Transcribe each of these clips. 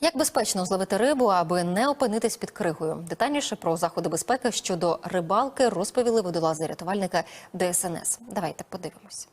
Як безпечно зловити рибу, аби не опинитись під кригою? Детальніше про заходи безпеки щодо рибалки розповіли водолази рятувальника ДСНС. Давайте подивимось.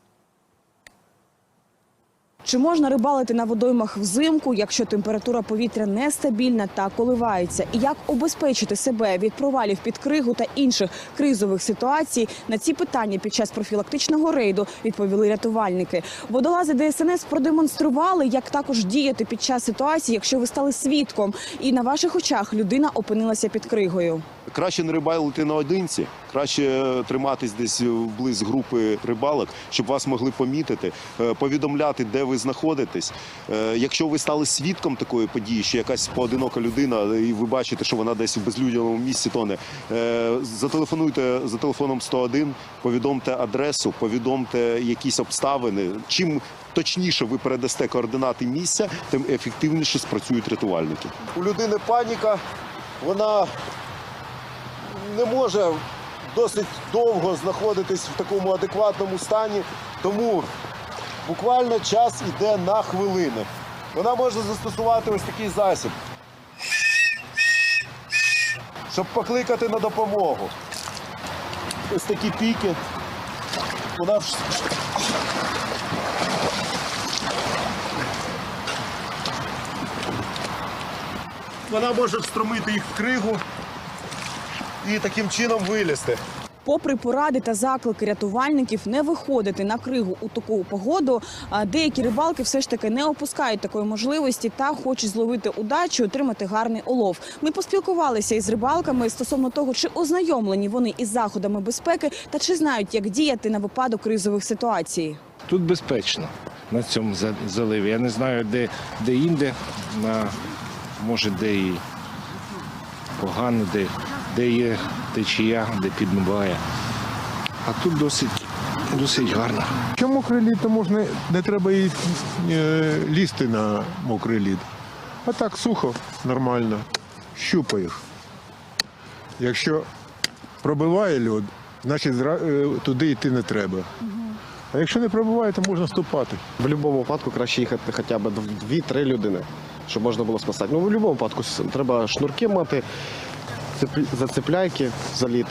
Чи можна рибалити на водоймах взимку, якщо температура повітря нестабільна та коливається? І як обезпечити себе від провалів під кригу та інших кризових ситуацій? На ці питання під час профілактичного рейду відповіли рятувальники. Водолази ДСНС продемонстрували, як також діяти під час ситуації, якщо ви стали свідком, і на ваших очах людина опинилася під кригою. Краще не рибалити наодинці, краще триматись десь вблизь групи рибалок, щоб вас могли помітити, е, повідомляти, де ви знаходитесь. Е, Якщо ви стали свідком такої події, що якась поодинока людина, і ви бачите, що вона десь в безлюдному місці тоне, е, зателефонуйте за телефоном 101, повідомте адресу, повідомте якісь обставини. Чим точніше ви передасте координати місця, тим ефективніше спрацюють рятувальники. У людини паніка, вона не може досить довго знаходитись в такому адекватному стані, тому буквально час іде на хвилини. Вона може застосувати ось такий засіб, щоб покликати на допомогу. Ось такі піки. Вона Вона може встромити їх в кригу і таким чином вилізти. Попри поради та заклики рятувальників не виходити на кригу у таку погоду, а деякі рибалки все ж таки не опускають такої можливості та хочуть зловити удачу, і отримати гарний улов. Ми поспілкувалися із рибалками стосовно того, чи ознайомлені вони із заходами безпеки та чи знають, як діяти на випадок кризових ситуацій. Тут безпечно на цьому за- заливі. Я не знаю, де, де інде, на, може, де і погано, де, де є течія, де підмиває. А тут досить, досить гарно. Якщо мокрий лід, то можна не треба і е, лізти на мокрий лід. А так сухо, нормально. Щупай їх. Якщо пробиває льод, значить е, туди йти не треба. А якщо не пробиває, то можна ступати. В будь-якому випадку краще їхати хоча б дві-три людини, щоб можна було спасати. Ну, в будь-якому випадку треба шнурки мати, зацепляйки, заліт.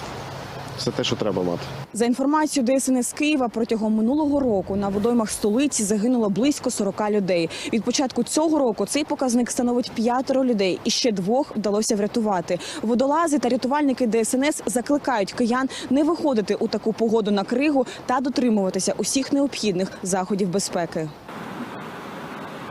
Все те, що треба мати. За інформацією ДСНС Києва, протягом минулого року на водоймах столиці загинуло близько 40 людей. Від початку цього року цей показник становить п'ятеро людей, і ще двох вдалося врятувати. Водолази та рятувальники ДСНС закликають киян не виходити у таку погоду на кригу та дотримуватися усіх необхідних заходів безпеки.